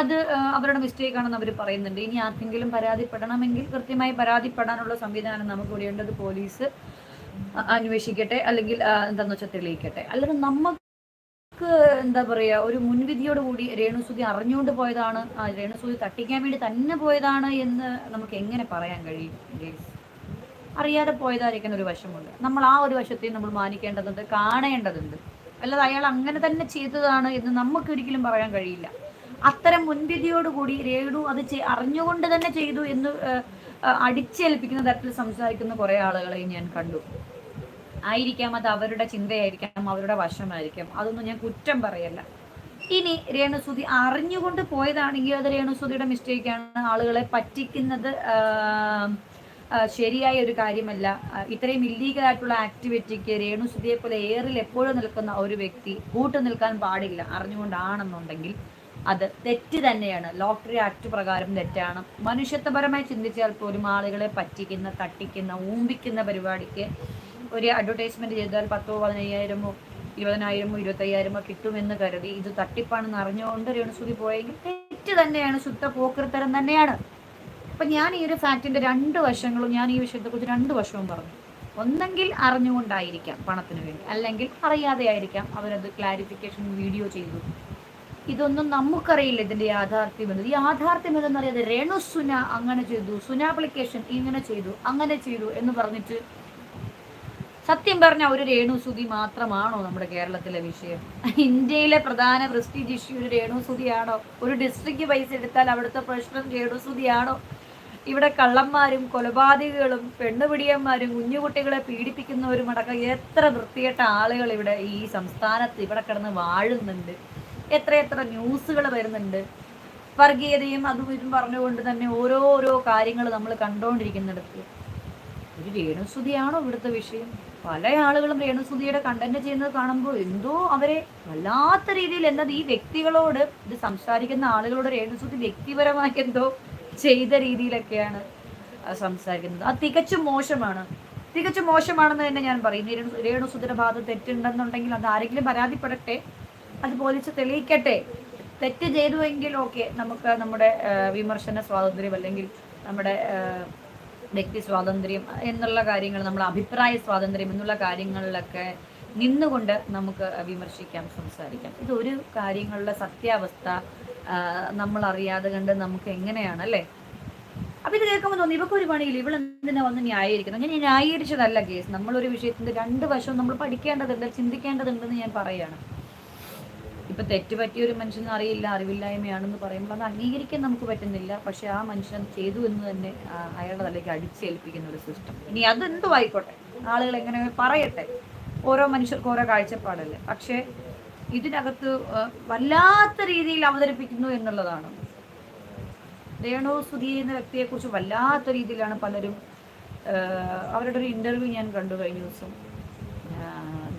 അത് അവരുടെ മിസ്റ്റേക്ക് ആണെന്ന് അവർ പറയുന്നുണ്ട്. ഇനി ആർക്കെങ്കിലും പരാതിപ്പെടണമെങ്കിൽ കൃത്യമായി പരാതിപ്പെടാനുള്ള സംവിധാനം നമുക്ക് ഇവിടെയുണ്ട് പോലീസ് അന്വേഷിക്കട്ടെ അല്ലെങ്കിൽ എന്താന്ന് വെച്ചാൽ തെളിയിക്കട്ടെ. അല്ലെങ്കിൽ നമുക്ക് എന്താ പറയുക ഒരു മുൻവിധിയോട് കൂടി രേണുസുതി അറിഞ്ഞുകൊണ്ട് പോയതാണ് രേണുസുതി തട്ടിക്കാൻ വേണ്ടി തന്നെ പോയതാണ് എന്ന് നമുക്ക് എങ്ങനെ പറയാൻ കഴിയും അറിയാതെ പോയതായിരിക്കുന്ന ഒരു വശമുണ്ട്. നമ്മൾ ആ ഒരു വശത്തെയും നമ്മൾ മാനിക്കേണ്ടതുണ്ട് കാണേണ്ടതുണ്ട്. അല്ലാതെ അയാൾ അങ്ങനെ തന്നെ ചെയ്തതാണ് എന്ന് നമുക്ക് ഒരിക്കലും പറയാൻ കഴിയില്ല. അത്തരം മുൻവിധിയോടുകൂടി രേണു അത് അറിഞ്ഞുകൊണ്ട് തന്നെ ചെയ്തു എന്ന് അടിച്ചേൽപ്പിക്കുന്ന തരത്തിൽ സംസാരിക്കുന്ന കുറെ ആളുകളെയും ഞാൻ കണ്ടു. ആയിരിക്കാം അത് അവരുടെ ചിന്തയായിരിക്കാം അവരുടെ വശമായിരിക്കാം. അതൊന്നും ഞാൻ കുറ്റം പറയല്ല. ഇനി രേണുസുതി അറിഞ്ഞുകൊണ്ട് പോയതാണെങ്കിൽ അത് രേണുസുതിയുടെ മിസ്റ്റേക്കാണ് ആളുകളെ പറ്റിക്കുന്നത് ശരിയായ ഒരു കാര്യമല്ല. ഇത്രയും ഇല്ലീഗൽ ആയിട്ടുള്ള ആക്ടിവിറ്റിക്ക് രേണു സുധിയെ പോലെ ഏറിൽ എപ്പോഴും നിൽക്കുന്ന ഒരു വ്യക്തി കൂട്ടു നിൽക്കാൻ പാടില്ല. അറിഞ്ഞുകൊണ്ടാണെന്നുണ്ടെങ്കിൽ അത് തെറ്റ് തന്നെയാണ്. ലോട്ടറി ആക്ട് പ്രകാരം തെറ്റാണ്. മനുഷ്യത്വപരമായി ചിന്തിച്ചാൽ പോലും ആളുകളെ പറ്റിക്കുന്ന തട്ടിക്കുന്ന ഊമ്പിക്കുന്ന പരിപാടിക്ക് ഒരു അഡ്വർടൈസ്മെന്റ് ചെയ്താൽ പത്തോ പതിനയ്യായിരമോ ഇരുപതിനായിരമോ ഇരുപത്തയ്യായിരമോ കിട്ടുമെന്ന് കരുതി ഇത് തട്ടിപ്പാണെന്ന് അറിഞ്ഞുകൊണ്ട് രേണുസുതി പോയെങ്കിൽ തെറ്റ് തന്നെയാണ്. ശുദ്ധ പോക്കൃത്തരം തന്നെയാണ്. അപ്പൊ ഞാൻ ഈ ഒരു ഫാക്ടിന്റെ രണ്ട് വശങ്ങളും ഞാൻ ഈ വിഷയത്തെക്കുറിച്ച് രണ്ട് വശവും പറഞ്ഞു. ഒന്നെങ്കിൽ അറിഞ്ഞുകൊണ്ടായിരിക്കാം പണത്തിന് വേണ്ടി. അല്ലെങ്കിൽ അറിയാതെ ആയിരിക്കാം അവരത് ക്ലാരിഫിക്കേഷൻ വീഡിയോ ചെയ്തു. ഇതൊന്നും നമുക്കറിയില്ല ഇതിന്റെ യാഥാർത്ഥ്യം എന്നത്. യാഥാർത്ഥ്യം യാഥാർത്ഥ്യം എന്തെന്നറിയാതെ രേണു സുന അങ്ങനെ ചെയ്തു സുന ആപ്ലിക്കേഷൻ ഇങ്ങനെ ചെയ്തു അങ്ങനെ ചെയ്തു എന്ന് പറഞ്ഞിട്ട് സത്യം പറഞ്ഞ ഒരു രേണുസുതി മാത്രമാണോ നമ്മുടെ കേരളത്തിലെ വിഷയം? ഇന്ത്യയിലെ പ്രധാന പ്രസ്റ്റീജ് ഇഷ്യൂ ഒരു രേണുസുതിയാണോ ഒരു ഡിസ്ട്രിക്ട് പൈസ എടുത്താൽ അവിടുത്തെ പ്രശ്നം രേണുസുതിയാണോ ഇവിടെ കള്ളന്മാരും കൊലപാതകങ്ങളും പെണ്ണുപിടിയന്മാരും കുഞ്ഞുകുട്ടികളെ പീഡിപ്പിക്കുന്നവരും അടക്കം എത്ര വൃത്തികെട്ട ആളുകൾ ഇവിടെ ഈ സംസ്ഥാനത്ത് ഇവിടെ കിടന്ന് വാഴുന്നുണ്ട്. എത്ര എത്ര ന്യൂസുകൾ വരുന്നുണ്ട്. വർഗീയതയും അതും ഇതും പറഞ്ഞുകൊണ്ട് തന്നെ ഓരോരോ ഓരോ കാര്യങ്ങൾ നമ്മൾ കണ്ടുകൊണ്ടിരിക്കുന്നിടത്ത് ഒരു രേണുസുതിയാണോ ഇവിടുത്തെ വിഷയം? പല ആളുകളും രേണുസുതിയുടെ കണ്ടന്റ് ചെയ്യുന്നത് കാണുമ്പോൾ എന്തോ അവരെ വല്ലാത്ത രീതിയിൽ എന്നത് ഈ വ്യക്തികളോട് ഇത് സംസാരിക്കുന്ന ആളുകളോട് രേണുസുതി വ്യക്തിപരമായി എന്തോ ചെയ്ത രീതിയിലൊക്കെയാണ് സംസാരിക്കുന്നത്. അത് തികച്ചും മോശമാണ്. തികച്ചും മോശമാണെന്ന് തന്നെ ഞാൻ പറയും. രേണു രേണുസുതിയുടെ ഭാഗത്ത് തെറ്റുണ്ടെന്നുണ്ടെങ്കിൽ അത് ആരെങ്കിലും പരാതിപ്പെടട്ടെ അത് പോലീസ് തെളിയിക്കട്ടെ. തെറ്റ് ചെയ്തുവെങ്കിൽ ഓക്കെ നമുക്ക് നമ്മുടെ വിമർശന സ്വാതന്ത്ര്യം അല്ലെങ്കിൽ നമ്മുടെ വ്യക്തി സ്വാതന്ത്ര്യം എന്നുള്ള കാര്യങ്ങൾ നമ്മുടെ അഭിപ്രായ സ്വാതന്ത്ര്യം എന്നുള്ള കാര്യങ്ങളിലൊക്കെ നിന്നുകൊണ്ട് നമുക്ക് വിമർശിക്കാം സംസാരിക്കാം. ഇതൊരു കാര്യങ്ങളുടെ സത്യാവസ്ഥ നമ്മൾ അറിയാതെ കണ്ട് നമുക്ക് എങ്ങനെയാണ് അല്ലേ? അപ്പൊ ഇത് കേൾക്കുമ്പോൾ തോന്നി ഇവക്ക് ഒരു പണിയില്ല. ഇവൾ എന്തിനാ വന്ന് ന്യായീകരിക്കുന്നത് ഞാൻ ന്യായീകരിച്ചതല്ല കേസ്. നമ്മളൊരു വിഷയത്തിന്റെ രണ്ട് വശവും നമ്മൾ പഠിക്കേണ്ടതുണ്ട് ചിന്തിക്കേണ്ടതുണ്ടെന്ന് ഞാൻ പറയാണ്. ഇപ്പൊ തെറ്റുപറ്റിയ ഒരു മനുഷ്യന് അറിയില്ല അറിവില്ലായ്മയാണെന്ന് പറയുമ്പോൾ അത് അംഗീകരിക്കാൻ നമുക്ക് പറ്റുന്നില്ല. പക്ഷെ ആ മനുഷ്യൻ ചെയ്തു എന്ന് തന്നെ അയാളുടെ തലയ്ക്ക് അടിച്ചേൽപ്പിക്കുന്ന ഒരു സിസ്റ്റം ഇനി അതെന്തോ ആയിക്കോട്ടെ. ആളുകൾ എങ്ങനെ പറയട്ടെ? ഓരോ മനുഷ്യർക്കും ഓരോ കാഴ്ചപ്പാടല്ലേ? പക്ഷേ ഇതിനകത്ത് വല്ലാത്ത രീതിയിൽ അവതരിപ്പിക്കുന്നു എന്നുള്ളതാണ്. രേണു സുധി എന്ന വ്യക്തിയെക്കുറിച്ച് വല്ലാത്ത രീതിയിലാണ് പലരും അവരുടെ ഒരു ഇന്റർവ്യൂ ഞാൻ കണ്ടു കഴിഞ്ഞ ദിവസം.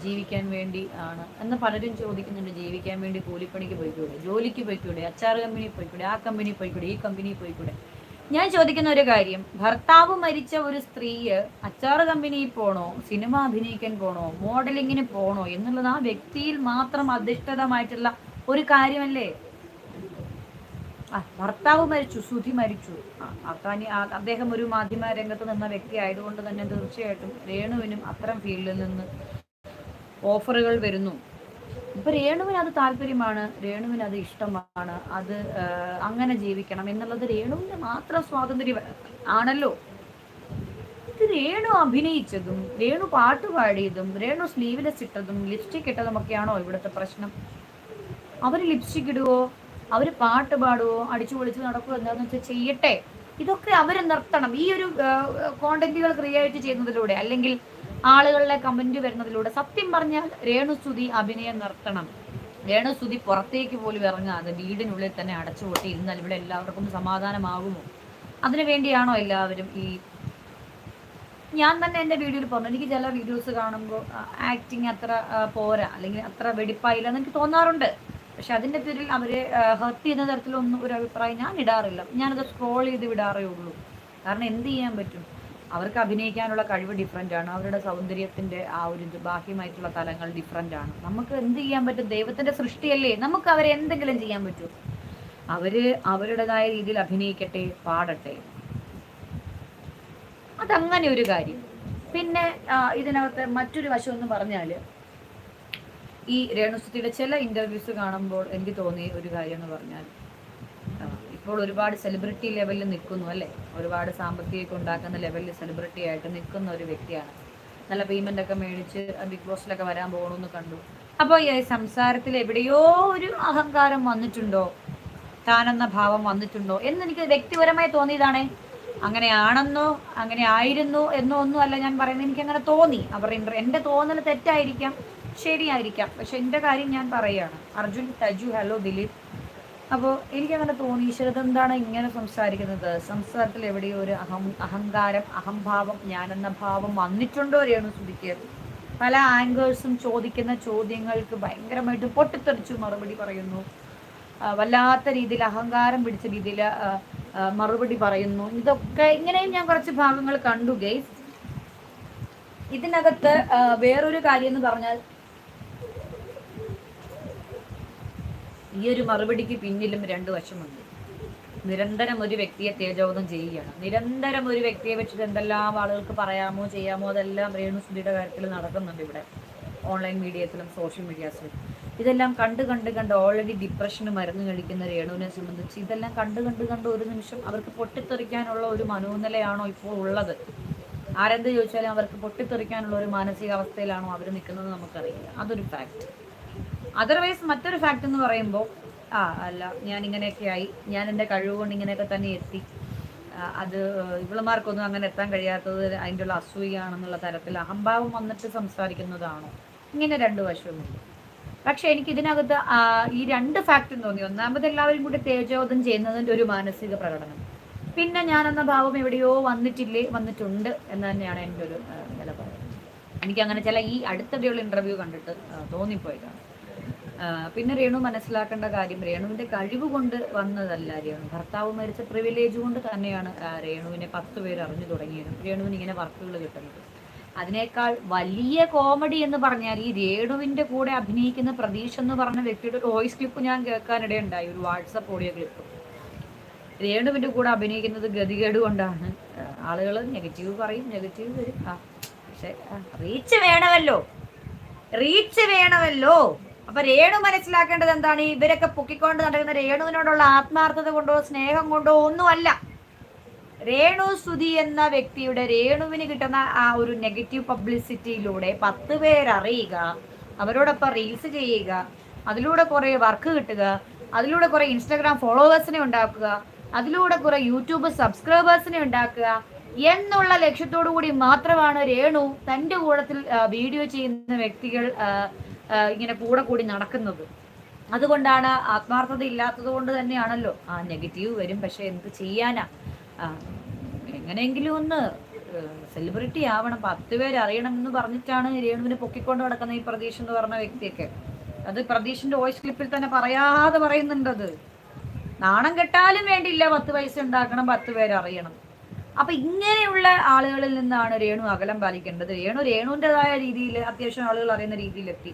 ജീവിക്കാൻ വേണ്ടി ആണ് എന്ന് പലരും ചോദിക്കുന്നുണ്ട്. ജീവിക്കാൻ വേണ്ടി കൂലിപ്പണിക്ക് പോയിക്കൂടെ? ജോലിക്ക് പോയിക്കൂടെ? അച്ചാർ കമ്പനി പോയിക്കൂടെ? ആ കമ്പനി പോയിക്കൂടെ? ഈ കമ്പനി പോയിക്കൂടെ? ഞാൻ ചോദിക്കുന്ന ഒരു കാര്യം. ഭർത്താവ് മരിച്ച ഒരു സ്ത്രീയെ അച്ചാർ കമ്പനിയിൽ പോണോ? സിനിമ അഭിനയിക്കാൻ പോണോ? മോഡലിങ്ങിന് പോണോ? എന്നുള്ളത് ആ വ്യക്തിയിൽ മാത്രം അധിഷ്ഠിതമായിട്ടുള്ള ഒരു കാര്യമല്ലേ? ആ ഭർത്താവ് മരിച്ചു സുധി മരിച്ചു. അത്താനി അദ്ദേഹം ഒരു മാധ്യമ രംഗത്ത് നിന്ന വ്യക്തി ആയതുകൊണ്ട് തന്നെ തീർച്ചയായിട്ടും രേണുവിനും അത്തരം ഫീൽഡിൽ നിന്ന് ഓഫറുകൾ വരുന്നു. ഇപ്പൊ രേണുവിന് അത് താല്പര്യമാണ്. രേണുവിന് അത് ഇഷ്ടമാണ്. അത് അങ്ങനെ ജീവിക്കണം എന്നുള്ളത് രേണുവിന്റെ മാത്രം സ്വാതന്ത്ര്യം ആണല്ലോ. ഇത് രേണു അഭിനയിച്ചതും രേണു പാട്ട് പാടിയതും രേണു സ്ലീവ്ലെസ് ഇട്ടതും ലിപ്സ്റ്റിക് ഇട്ടതും ഒക്കെയാണോ ഇവിടുത്തെ പ്രശ്നം? അവർ ലിപ്സ്റ്റിക് ഇടുവോ? അവർ പാട്ട് പാടുവോ? അടിച്ചു പൊളിച്ച് നടക്കുവോ? എന്താന്ന് വെച്ചാൽ ചെയ്യട്ടെ. ഇതൊക്കെ അവർ നിർത്തണം. ഈ ഒരു കോണ്ടന്റുകൾ ക്രിയേറ്റ് ചെയ്യുന്നതിലൂടെ അല്ലെങ്കിൽ ആളുകളിലെ കമന്റ് വരുന്നതിലൂടെ സത്യം പറഞ്ഞാൽ രേണുസ്തുതി അഭിനയം നിർത്തണം. രേണുസ്തുതി പുറത്തേക്ക് പോലും ഇറങ്ങാതെ വീടിനുള്ളിൽ തന്നെ അടച്ചു പൊട്ടി ഇരുന്നാൽ ഇവിടെ എല്ലാവർക്കും സമാധാനമാകുമോ? അതിനു വേണ്ടിയാണോ എല്ലാവരും ഈ ഞാൻ തന്നെ എന്റെ വീഡിയോയിൽ പറഞ്ഞു എനിക്ക് ചില വീഡിയോസ് കാണുമ്പോൾ ആക്ടിങ് അത്ര പോരാ അല്ലെങ്കിൽ അത്ര വെടിപ്പായില്ല എന്ന് എനിക്ക് തോന്നാറുണ്ട്. പക്ഷെ അതിന്റെ പേരിൽ അവരെ ഹർട്ട് ചെയ്യുന്ന തരത്തിലൊന്നും ഒരു അഭിപ്രായം ഞാൻ ഇടാറില്ല. ഞാനത് സ്ക്രോൾ ചെയ്ത് വിടാറേ ഉള്ളൂ. കാരണം എന്ത് ചെയ്യാൻ പറ്റും? അവർക്ക് അഭിനയിക്കാനുള്ള കഴിവ് ഡിഫറെന്റ് ആണ്. അവരുടെ സൗന്ദര്യത്തിന്റെ ആ ഒരു ബാഹ്യമായിട്ടുള്ള തലങ്ങൾ ഡിഫറെന്റ് ആണ്. നമുക്ക് എന്ത് ചെയ്യാൻ പറ്റും? ദൈവത്തിന്റെ സൃഷ്ടിയല്ലേ? നമുക്ക് അവരെ എന്തെങ്കിലും ചെയ്യാൻ പറ്റും. അവർ അവരുടേതായ രീതിയിൽ അഭിനയിക്കട്ടെ പാടട്ടെ. അതങ്ങനെ ഒരു കാര്യം. പിന്നെ ഇതിനകത്ത് മറ്റൊരു വശം എന്ന് പറഞ്ഞാൽ ഈ രേണുസുത്തിയുടെ ചില ഇന്റർവ്യൂസ് കാണുമ്പോൾ എനിക്ക് തോന്നിയ ഒരു കാര്യം എന്ന് പറഞ്ഞാൽ ഇപ്പോൾ ഒരുപാട് സെലിബ്രിറ്റി ലെവലിൽ നിൽക്കുന്നു അല്ലേ? ഒരുപാട് സാമ്പത്തികമൊക്കെ ഉണ്ടാക്കുന്ന ലെവലിൽ സെലിബ്രിറ്റി ആയിട്ട് നിൽക്കുന്ന ഒരു വ്യക്തിയാണ്. നല്ല പേയ്മെന്റ് ഒക്കെ മേടിച്ച് ബിഗ് ബോസിലൊക്കെ വരാൻ പോകണമെന്ന് കണ്ടു. അപ്പോൾ ഈ സംസാരത്തിൽ എവിടെയോ ഒരു അഹങ്കാരം വന്നിട്ടുണ്ടോ? താനെന്ന ഭാവം വന്നിട്ടുണ്ടോ? എന്ന് എനിക്ക് വ്യക്തിപരമായി തോന്നിയതാണേ. അങ്ങനെയാണെന്നോ അങ്ങനെ ആയിരുന്നു എന്നോ ഒന്നും അല്ല ഞാൻ പറയുന്നത്. എനിക്ക് അങ്ങനെ തോന്നി. അവർ എന്റെ തോന്നൽ തെറ്റായിരിക്കാം ശരിയായിരിക്കാം. പക്ഷെ എന്റെ കാര്യം ഞാൻ പറയുകയാണ് അർജുൻ തജു ഹലോ ദിലീപ്. അപ്പോൾ എനിക്കങ്ങനെ തോന്നി ഈശ്വരത് എന്താണ് ഇങ്ങനെ സംസാരിക്കുന്നത്? സംസാരത്തിൽ എവിടെയോ ഒരു അഹം അഹങ്കാരം അഹംഭാവം ഞാനെന്ന ഭാവം വന്നിട്ടുണ്ടോ രേണു സുധിക്ക് പല ആങ്കേഴ്സും ചോദിക്കുന്ന ചോദ്യങ്ങൾക്ക് ഭയങ്കരമായിട്ട് പൊട്ടിത്തെറിച്ചു മറുപടി പറയുന്നു. വല്ലാത്ത രീതിയിൽ അഹങ്കാരം പിടിച്ച രീതിയിൽ മറുപടി പറയുന്നു. ഇതൊക്കെ ഇങ്ങനെയും ഞാൻ കുറച്ച് ഭാഗങ്ങൾ കണ്ടു ഗെയ്സ് ഇതിനകത്ത് വേറൊരു കാര്യം എന്ന് പറഞ്ഞാൽ ഈ ഒരു മറുപടിക്ക് പിന്നിലും രണ്ടു വശമുണ്ട്. നിരന്തരം ഒരു വ്യക്തിയെ തേജോധം ചെയ്യുകയാണ്. നിരന്തരം ഒരു വ്യക്തിയെ വെച്ചിട്ട് എന്തെല്ലാം ആളുകൾക്ക് പറയാമോ ചെയ്യാമോ അതെല്ലാം രേണുസുദ്ധിയുടെ കാര്യത്തിൽ നടക്കുന്നുണ്ട് ഇവിടെ. ഓൺലൈൻ മീഡിയത്തിലും സോഷ്യൽ മീഡിയാസിലും. ഇതെല്ലാം കണ്ട് കണ്ട് കണ്ട് ഓൾറെഡി ഡിപ്രഷന് മരുന്ന് കഴിക്കുന്ന രേണുവിനെ സംബന്ധിച്ച് ഇതെല്ലാം കണ്ട് കണ്ട് കണ്ട് ഒരു നിമിഷം അവർക്ക് പൊട്ടിത്തെറിക്കാനുള്ള ഒരു മനോനിലയാണോ ഇപ്പോൾ ഉള്ളത്? ആരെന്ത് ചോദിച്ചാലും അവർക്ക് പൊട്ടിത്തെറിക്കാനുള്ള ഒരു മാനസികാവസ്ഥയിലാണോ അവർ നിൽക്കുന്നത് നമുക്കറിയില്ല. അതൊരു ഫാക്റ്റ് അതർവൈസ് മറ്റൊരു ഫാക്ട് എന്ന് പറയുമ്പോൾ ആ അല്ല ഞാൻ ഇങ്ങനെയൊക്കെ ആയി ഞാൻ എന്റെ കഴിവ് കൊണ്ട് ഇങ്ങനെയൊക്കെ തന്നെ എത്തി. അത് ഇവളുമാർക്കൊന്നും അങ്ങനെ എത്താൻ കഴിയാത്തത് അതിന്റെ ഉള്ള അസൂയാണെന്നുള്ള തരത്തിൽ അഹംഭാവം വന്നിട്ട് സംസാരിക്കുന്നതാണോ? ഇങ്ങനെ രണ്ട് വശവുമില്ല പക്ഷെ എനിക്ക് ഇതിനകത്ത് ഈ രണ്ട് ഫാക്റ്റും തോന്നി. ഒന്നാമത് എല്ലാവരും കൂടി തേജോധം ചെയ്യുന്നതിന്റെ ഒരു മാനസിക പ്രകടനം. പിന്നെ ഞാൻ എന്ന ഭാവം എവിടെയോ വന്നിട്ടില്ലേ വന്നിട്ടുണ്ട് എന്ന് തന്നെയാണ് എന്റെ ഒരു നിലപാട്. എനിക്ക് അങ്ങനെ ചില ഈ അടുത്തിടെയുള്ള ഇന്റർവ്യൂ കണ്ടിട്ട് തോന്നിപ്പോയതാണ്. പിന്നെ രേണു മനസ്സിലാക്കേണ്ട കാര്യം രേണുവിന്റെ കഴിവ് കൊണ്ട് വന്നതല്ല രേണു. ഭർത്താവ് മരിച്ച പ്രിവിലേജ് കൊണ്ട് തന്നെയാണ് രേണുവിനെ പത്ത് പേര് അറിഞ്ഞു തുടങ്ങിയതും. രേണുവിന് ഇങ്ങനെ വർക്കുകൾ കിട്ടുന്നത്. അതിനേക്കാൾ വലിയ കോമഡി എന്ന് പറഞ്ഞാൽ ഈ രേണുവിന്റെ കൂടെ അഭിനയിക്കുന്ന പ്രതീക്ഷ എന്ന് പറഞ്ഞ വ്യക്തിയുടെ ഒരു വോയിസ് ക്ലിപ്പ് ഞാൻ കേൾക്കാനിടയുണ്ടായി ഒരു വാട്സപ്പ് ഓഡിയോ ക്ലിപ്പ് രേണുവിന്റെ കൂടെ അഭിനയിക്കുന്നത് ഗതികേട് കൊണ്ടാണ്. ആളുകൾ നെഗറ്റീവ് പറയും നെഗറ്റീവ് വരും. ആ പക്ഷെ റീച്ച് വേണമല്ലോ. റീച്ച് വേണമല്ലോ. അപ്പൊ രേണു മനസ്സിലാക്കേണ്ടത് എന്താണ്? ഇവരൊക്കെ പൊക്കിക്കൊണ്ട് നടക്കുന്ന രേണുവിനോടുള്ള ആത്മാർത്ഥത കൊണ്ടോ സ്നേഹം കൊണ്ടോ ഒന്നുമല്ല. രേണു സുധി എന്ന വ്യക്തിയുടെ രേണുവിന് കിട്ടുന്ന ആ ഒരു നെഗറ്റീവ് പബ്ലിസിറ്റിയിലൂടെ പത്ത് പേരറിയുക അവരോടൊപ്പം റീൽസ് ചെയ്യുക അതിലൂടെ കുറെ വർക്ക് കിട്ടുക അതിലൂടെ കുറെ ഇൻസ്റ്റാഗ്രാം ഫോളോവേഴ്സിനെ ഉണ്ടാക്കുക അതിലൂടെ കുറെ യൂട്യൂബ് സബ്സ്ക്രൈബേഴ്സിനെ ഉണ്ടാക്കുക എന്നുള്ള ലക്ഷ്യത്തോടു കൂടി മാത്രമാണ് രേണു തന്റെ കൂടത്തിൽ വീഡിയോ ചെയ്യുന്ന വ്യക്തികൾ ഇങ്ങനെ കൂടെ കൂടി നടക്കുന്നത്. അതുകൊണ്ടാണ് ആത്മാർത്ഥത ഇല്ലാത്തത് കൊണ്ട് തന്നെയാണല്ലോ. ആ നെഗറ്റീവ് വരും പക്ഷെ എന്ത് ചെയ്യാനാ? എങ്ങനെയെങ്കിലും ഒന്ന് സെലിബ്രിറ്റി ആവണം. പത്ത് പേര് അറിയണം എന്ന് പറഞ്ഞിട്ടാണ് രേണുവിനെ പൊക്കിക്കൊണ്ട് നടക്കുന്ന ഈ പ്രതീഷ് എന്ന് പറഞ്ഞ വ്യക്തിയൊക്കെ. അത് പ്രതീഷിന്റെ വോയിസ് ക്ലിപ്പിൽ തന്നെ പറയാതെ പറയുന്നുണ്ടത്. നാണം കെട്ടാലും വേണ്ടിയില്ല പത്ത് പൈസ ഉണ്ടാക്കണം പത്ത് പേര് അറിയണം. അപ്പൊ ഇങ്ങനെയുള്ള ആളുകളിൽ നിന്നാണ് രേണു അകലം പാലിക്കേണ്ടത്. രേണു രേണുവിന്റെതായ രീതിയിൽ അത്യാവശ്യം ആളുകൾ അറിയുന്ന രീതിയിലെത്തി.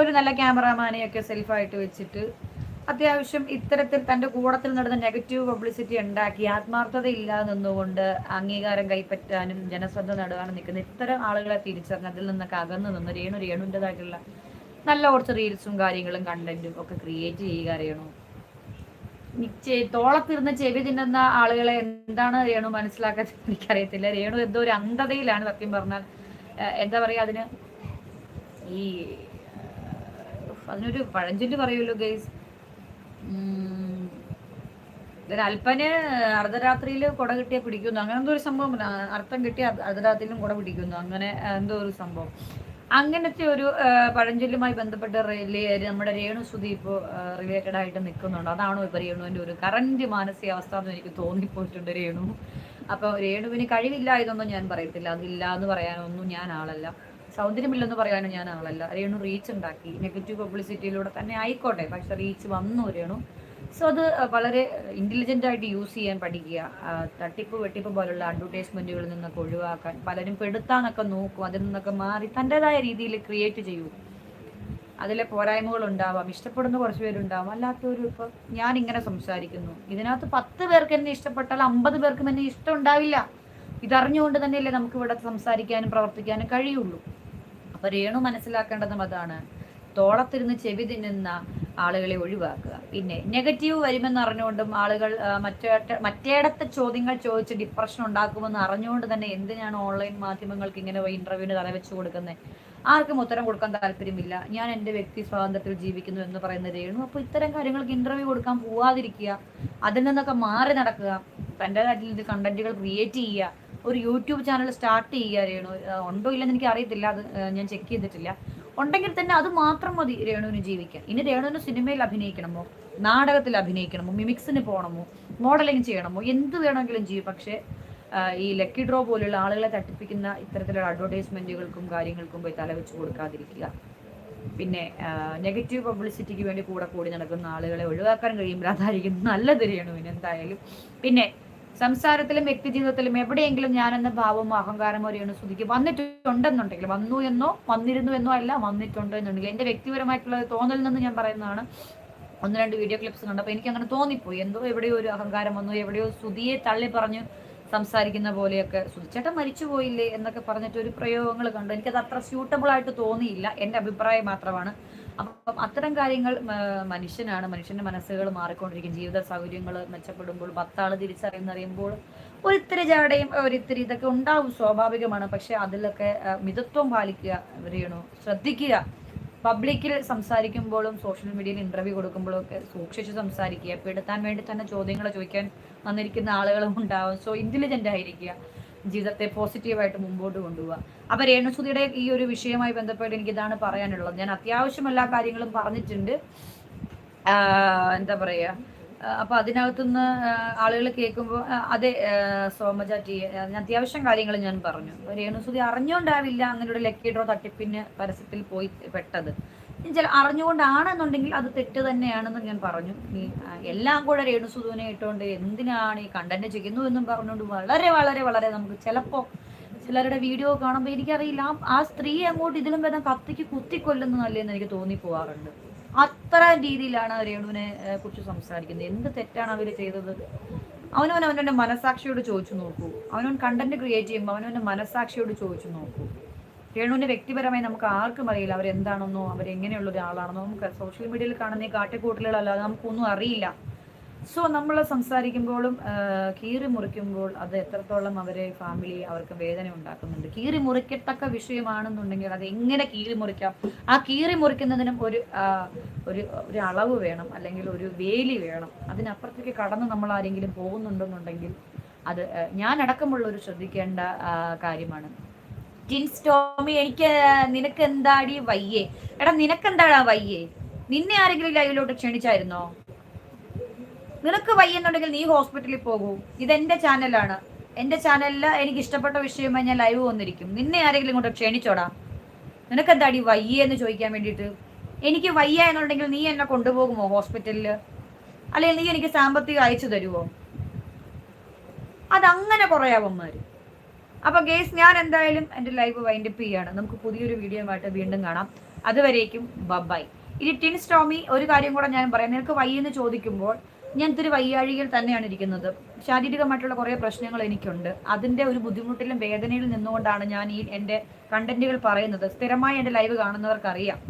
ഒരു നല്ല ക്യാമറാമാനെയൊക്കെ സെൽഫായിട്ട് വെച്ചിട്ട് അത്യാവശ്യം ഇത്തരത്തിൽ തന്റെ കൂടത്തിൽ നടന്ന നെഗറ്റീവ് പബ്ലിസിറ്റി ഉണ്ടാക്കി ആത്മാർത്ഥത ഇല്ലാതെ നിന്നുകൊണ്ട് അംഗീകാരം കൈപ്പറ്റാനും ജനശ്രദ്ധ നേടുവാനും നിൽക്കുന്ന ഇത്തരം ആളുകളെ തിരിച്ചറിഞ്ഞ് അതിൽ നിന്നൊക്കെ അകന്നു നിന്ന് രേണു രേണുവിന്റെതായിട്ടുള്ള നല്ല കുറച്ച് റീൽസും കാര്യങ്ങളും കണ്ടന്റും ഒക്കെ ക്രിയേറ്റ് ചെയ്യുക രേണു. തോളത്തിരുന്ന് ചെവി തിന്നുന്ന ആളുകളെ എന്താണ് രേണു മനസ്സിലാക്കാൻ എനിക്കറിയത്തില്ല. രേണു എന്തോ ഒരു അന്ധതയിലാണ് സത്യം പറഞ്ഞാൽ. എന്താ പറയാ അതിന്? ഈ അതിനൊരു പഴഞ്ചൊല്ല് പറയുമല്ലോ ഗൈസ്. അല്പന് അർദ്ധരാത്രിയിൽ കുട കിട്ടിയ പിടിക്കുന്നു. അങ്ങനെ എന്തോ ഒരു സംഭവം. അർത്ഥം കിട്ടിയ അർദ്ധരാത്രിയിലും കുട പിടിക്കുന്നു. അങ്ങനെ എന്തോ ഒരു സംഭവം. അങ്ങനത്തെ ഒരു പഴഞ്ചൊല്ലുമായി ബന്ധപ്പെട്ട് നമ്മുടെ രേണു സുധി ഇപ്പോൾ റിലേറ്റഡ് ആയിട്ട് നിൽക്കുന്നുണ്ട്. അതാണോ ഇപ്പൊ രേണുവിന്റെ ഒരു കറന്റ് മാനസികാവസ്ഥ എന്ന് എനിക്ക് തോന്നിപ്പോയിട്ടുണ്ട് രേണു. അപ്പോൾ രേണുവിന് കഴിവില്ല ഇതൊന്നും ഞാൻ പറയത്തില്ല. അതില്ല എന്ന് പറയാനൊന്നും ഞാൻ ആളല്ല. സൗന്ദര്യമില്ലെന്ന് പറയാനും ഞാൻ ആളല്ല. രേണു റീച്ച് ഉണ്ടാക്കി. നെഗറ്റീവ് പബ്ലിസിറ്റിയിലൂടെ തന്നെ ആയിക്കോട്ടെ. പക്ഷെ റീച്ച് വന്നു രേണു. സോ അത് വളരെ ഇന്റലിജന്റ് ആയിട്ട് യൂസ് ചെയ്യാൻ പഠിക്കുക. തട്ടിപ്പ് വെട്ടിപ്പ് പോലുള്ള അഡ്വർടൈസ്മെന്റുകളിൽ നിന്നൊക്കെ ഒഴിവാക്കാൻ പലരും പെടുത്താനൊക്കെ നോക്കും അതിൽ നിന്നൊക്കെ മാറി തന്റെതായ രീതിയിൽ ക്രിയേറ്റ് ചെയ്യൂ. അതിലെ പോരായ്മകൾ ഉണ്ടാവാം ഇഷ്ടപ്പെടുന്ന കുറച്ച് പേരുണ്ടാവാം. അല്ലാത്തൊരു ഇപ്പം ഞാൻ ഇങ്ങനെ സംസാരിക്കുന്നു. ഇതിനകത്ത് പത്ത് പേർക്ക് എന്നെ ഇഷ്ടപ്പെട്ടാൽ അമ്പത് പേർക്കും എന്നെ ഇഷ്ടം ഉണ്ടാവില്ല. ഇതറിഞ്ഞുകൊണ്ട് തന്നെയല്ലേ നമുക്ക് ഇവിടെ സംസാരിക്കാനും പ്രവർത്തിക്കാനും കഴിയുള്ളൂ. അപ്പോൾ രേണു മനസ്സിലാക്കേണ്ടതും അതാണ്. തോളത്തിരുന്ന് ചെവി തിന്നുന്ന ആളുകളെ ഒഴിവാക്കുക. പിന്നെ നെഗറ്റീവ് വരുമെന്ന് അറിഞ്ഞുകൊണ്ടും ആളുകൾ മറ്റേ മറ്റേടത്തെ ചോദ്യങ്ങൾ ചോദിച്ച് ഡിപ്രഷൻ ഉണ്ടാക്കുമെന്ന് അറിഞ്ഞുകൊണ്ട് തന്നെ എന്തിനാണ് ഓൺലൈൻ മാധ്യമങ്ങൾക്ക് ഇങ്ങനെ ഇന്റർവ്യൂവിന് തലവെച്ച് കൊടുക്കുന്നത്? ആർക്കും ഉത്തരം കൊടുക്കാൻ താല്പര്യമില്ല. ഞാൻ എന്റെ വ്യക്തി സ്വാതന്ത്ര്യത്തിൽ ജീവിക്കുന്നു എന്ന് പറയുന്ന രേണു. അപ്പോൾ ഇത്തരം കാര്യങ്ങൾക്ക് ഇന്റർവ്യൂ കൊടുക്കാൻ പോവാതിരിക്കുക അതിൽ നിന്നൊക്കെ മാറി നടക്കുക തന്റെതായിട്ടുള്ള കണ്ടന്റുകൾ ക്രിയേറ്റ് ചെയ്യുക ഒരു യൂട്യൂബ് ചാനൽ സ്റ്റാർട്ട് ചെയ്യുക രേണു. ഉണ്ടോ ഇല്ലെന്ന് എനിക്ക് അറിയത്തില്ല അത് ഞാൻ ചെക്ക് ചെയ്തിട്ടില്ല. ഉണ്ടെങ്കിൽ തന്നെ അത് മാത്രം മതി രേണുവിന് ജീവിക്കാൻ. ഇനി രേണുവിന് സിനിമയിൽ അഭിനയിക്കണമോ? നാടകത്തിൽ അഭിനയിക്കണമോ? മിമിക്സിന് പോകണമോ മോഡലിംഗ് ചെയ്യണമോ? എന്ത് വേണമെങ്കിലും ചെയ്യും. പക്ഷേ ഈ ലക്കി ഡ്രോ പോലുള്ള ആളുകളെ തട്ടിപ്പിക്കുന്ന ഇത്തരത്തിലുള്ള അഡ്വർടൈസ്മെന്റുകൾക്കും കാര്യങ്ങൾക്കും പോയി തലവെച്ച് കൊടുക്കാതിരിക്കുക. പിന്നെ നെഗറ്റീവ് പബ്ലിസിറ്റിക്ക് വേണ്ടി കൂടെ കൂടി നടക്കുന്ന ആളുകളെ ഒഴിവാക്കാൻ കഴിയുമ്പോൾ അതായിരിക്കും നല്ലത് രേണുവിന് എന്തായാലും. പിന്നെ സംസാരത്തിലും വ്യക്തി ജീവിതത്തിലും എവിടെയെങ്കിലും ഞാനെന്ന ഭാവമോ അഹങ്കാരമോ രേണു സ്തുതിക്ക്. വന്നിട്ടുണ്ടെന്നുണ്ടെങ്കിൽ വന്നു എന്നോ വന്നിരുന്നു എന്നോ അല്ല വന്നിട്ടുണ്ട് എന്നുണ്ടെങ്കിൽ എന്റെ വ്യക്തിപരമായിട്ടുള്ള തോന്നൽ നിന്ന് ഞാൻ പറയുന്നതാണ്. ഒന്ന് രണ്ട് വീഡിയോ ക്ലിപ്സ് കണ്ടപ്പോൾ എനിക്ക് അങ്ങനെ തോന്നിപ്പോയി. എന്തോ എവിടെയോ ഒരു അഹങ്കാരം വന്നു എവിടെയോ സ്തുതിയെ തള്ളി പറഞ്ഞു സംസാരിക്കുന്ന പോലെയൊക്കെ സുധിച്ചേട്ടൻ മരിച്ചു പോയില്ലേ എന്നൊക്കെ പറഞ്ഞിട്ട് ഒരു പ്രയോഗങ്ങൾ കണ്ടു. എനിക്കത് അത്ര സ്യൂട്ടബിൾ ആയിട്ട് തോന്നിയില്ല. എന്റെ അഭിപ്രായം മാത്രമാണ്. അപ്പം അത്തരം കാര്യങ്ങൾ മനുഷ്യനാണ് മനുഷ്യന്റെ മനസ്സുകൾ മാറിക്കൊണ്ടിരിക്കും. ജീവിത സൗകര്യങ്ങൾ മെച്ചപ്പെടുമ്പോൾ പത്താൾ തിരിച്ചറിയുന്നറിയുമ്പോൾ ഒരിത്തിരി ജാടയും ഒരിത്തിരി ഇതൊക്കെ ഉണ്ടാവും സ്വാഭാവികമാണ്. പക്ഷെ അതിലൊക്കെ മിതത്വം പാലിക്കുക ചെയ്യണു ശ്രദ്ധിക്കുക. പബ്ലിക്കിൽ സംസാരിക്കുമ്പോഴും സോഷ്യൽ മീഡിയയിൽ ഇന്റർവ്യൂ കൊടുക്കുമ്പോഴും ഒക്കെ സൂക്ഷിച്ച് സംസാരിക്കുക. പെടുത്താൻ വേണ്ടി തന്നെ ചോദ്യങ്ങൾ ചോദിക്കാൻ വന്നിരിക്കുന്ന ആളുകളും ഉണ്ടാവും. സോ ഇന്റലിജന്റ് ആയിരിക്കുക. ജീവിതത്തെ പോസിറ്റീവായിട്ട് മുമ്പോട്ട് കൊണ്ടുപോകുക അപ്പൊ രേണുസുതിയുടെ ഈ ഒരു വിഷയവുമായി ബന്ധപ്പെട്ട് എനിക്ക് ഇതാണ് പറയാനുള്ളത്. ഞാൻ അത്യാവശ്യം എല്ലാ കാര്യങ്ങളും പറഞ്ഞിട്ടുണ്ട്. എന്താ പറയുക അപ്പൊ അതിനകത്തുനിന്ന് ആളുകൾ കേൾക്കുമ്പോൾ അതെ സോമജ ടി അത്യാവശ്യം കാര്യങ്ങൾ ഞാൻ പറഞ്ഞു. രേണുസുതി അറിഞ്ഞുകൊണ്ടാവില്ല അങ്ങനെ ഒരു ലക്കി ഡ്രോ തട്ടിപ്പിന് പരസ്യത്തിൽ പോയി പെട്ടത്. ചില അറിഞ്ഞുകൊണ്ടാണെന്നുണ്ടെങ്കിൽ അത് തെറ്റ് തന്നെയാണെന്ന് ഞാൻ പറഞ്ഞു. എല്ലാം കൂടെ രേണുസുധുവിനെ ഇട്ടുകൊണ്ട് എന്തിനാണ് ഈ കണ്ടന്റ് ചെയ്യുന്നു എന്നും പറഞ്ഞുകൊണ്ട് വളരെ വളരെ വളരെ നമുക്ക് ചിലപ്പോൾ ചിലരുടെ വീഡിയോ കാണുമ്പോൾ എനിക്കറിയില്ല. ആ സ്ത്രീ അങ്ങോട്ട് ഇതിലും വരാൻ കത്തിക്ക് കുത്തിക്കൊല്ലുന്നതല്ലേന്ന് എനിക്ക് തോന്നിപ്പോവാറുണ്ട് അത്ര രീതിയിലാണ് രേണുവിനെ കുറിച്ച് സംസാരിക്കുന്നത്. എന്ത് തെറ്റാണ് അവർ ചെയ്തത്? അവനവൻ അവനവന്റെ മനസാക്ഷിയോട് ചോദിച്ചു നോക്കൂ. അവനവൻ കണ്ടന്റ് ക്രിയേറ്റ് ചെയ്യുമ്പോൾ അവനവന്റെ മനസാക്ഷിയോട് ചോദിച്ചു നോക്കൂ. രേണുവിന്റെ വ്യക്തിപരമായി നമുക്ക് ആർക്കും അറിയില്ല. അവരെന്താണെന്നോ അവരെങ്ങനെയുള്ള ഒരാളാണെന്നോ നമുക്ക് സോഷ്യൽ മീഡിയയിൽ കാണുന്ന ഈ കാട്ടിക്കൂട്ടലുകളല്ലാതെ നമുക്കൊന്നും അറിയില്ല. സോ നമ്മൾ സംസാരിക്കുമ്പോഴും കീറി മുറിക്കുമ്പോൾ അത് എത്രത്തോളം അവരെ ഫാമിലി അവർക്ക് വേദന ഉണ്ടാക്കുന്നുണ്ട്. കീറി മുറിക്കത്തക്ക വിഷയമാണെന്നുണ്ടെങ്കിൽ അത് എങ്ങനെ കീറി മുറിക്കാം? ആ കീറി മുറിക്കുന്നതിനും ഒരു ഒരു ഒരു അളവ് വേണം അല്ലെങ്കിൽ ഒരു വേലി വേണം. അതിനപ്പുറത്തേക്ക് കടന്ന് നമ്മൾ ആരെങ്കിലും പോകുന്നുണ്ടെന്നുണ്ടെങ്കിൽ അത് ഞാൻ അടക്കമുള്ള ഒരു ശ്രദ്ധിക്കേണ്ട കാര്യമാണ്. ജിൻസ് ടോമി എനിക്ക് നിനക്ക് എന്താടി വയ്യേ? എടാ നിനക്ക് എന്താടാ വയ്യേ? നിന്നെ ആരെങ്കിലും ലൈവിലോട്ട് ക്ഷണിച്ചായിരുന്നോ? നിനക്ക് വയ്യെന്നുണ്ടെങ്കിൽ നീ ഹോസ്പിറ്റലിൽ പോകൂ. ഇതെന്റെ ചാനലാണ്. എന്റെ ചാനലിൽ എനിക്ക് ഇഷ്ടപ്പെട്ട വിഷയമായി ഞാൻ ലൈവ് വന്നിരിക്കും. നിന്നെ ആരെങ്കിലും ഇങ്ങോട്ട് ക്ഷണിച്ചോടാ? നിനക്ക് എന്താടി വയ്യ എന്ന് ചോദിക്കാൻ വേണ്ടിയിട്ട്? എനിക്ക് വയ്യ എന്നുണ്ടെങ്കിൽ നീ എന്നെ കൊണ്ടുപോകുമോ ഹോസ്പിറ്റലിൽ അല്ലെങ്കിൽ നീ എനിക്ക് സാമ്പത്തികം അയച്ചു തരുമോ അതങ്ങനെ കുറയാവന്മാര് അപ്പൊ ഗേസ് ഞാൻ എന്തായാലും എന്റെ ലൈവ് വൈൻഡപ്പ് ചെയ്യാണ്. നമുക്ക് പുതിയൊരു വീഡിയോ ആയിട്ട് വീണ്ടും കാണാം. അതുവരേക്കും ബബായ് ഇനി ടിൻ സ്റ്റോമി ഒരു കാര്യം കൂടെ ഞാൻ പറയാം. നിനക്ക് വയ്യെന്ന് ചോദിക്കുമ്പോൾ ഞാൻ ഇത്തിരി വയ്യാഴികൾ തന്നെയാണ് ഇരിക്കുന്നത്. ശാരീരികമായിട്ടുള്ള കുറേ പ്രശ്നങ്ങൾ എനിക്കുണ്ട്. അതിന്റെ ഒരു ബുദ്ധിമുട്ടിലും വേദനയിലും നിന്നുകൊണ്ടാണ് ഞാൻ ഈ എന്റെ കണ്ടന്റുകൾ പറയുന്നത്. സ്ഥിരമായി എന്റെ ലൈവ് കാണുന്നവർക്കറിയാം.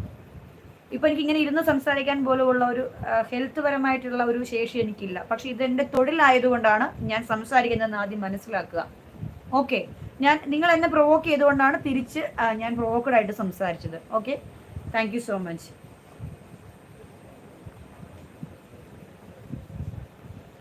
ഇപ്പൊ എനിക്കിങ്ങനെ ഇരുന്ന് സംസാരിക്കാൻ പോലുമുള്ള ഒരു ഹെൽത്ത് പരമായിട്ടുള്ള ഒരു ശേഷി എനിക്കില്ല. പക്ഷെ ഇതെന്റെ തൊഴിലായതുകൊണ്ടാണ് ഞാൻ സംസാരിക്കുന്നതെന്ന് ആദ്യം മനസ്സിലാക്കുക. ഓക്കെ. ഞാൻ നിങ്ങൾ എന്നെ പ്രൊവോക്ക് ചെയ്തുകൊണ്ടാണ് തിരിച്ച് ഞാൻ പ്രൊവോക്കഡായിട്ട് സംസാരിച്ചത്. ഓക്കെ? Thank so much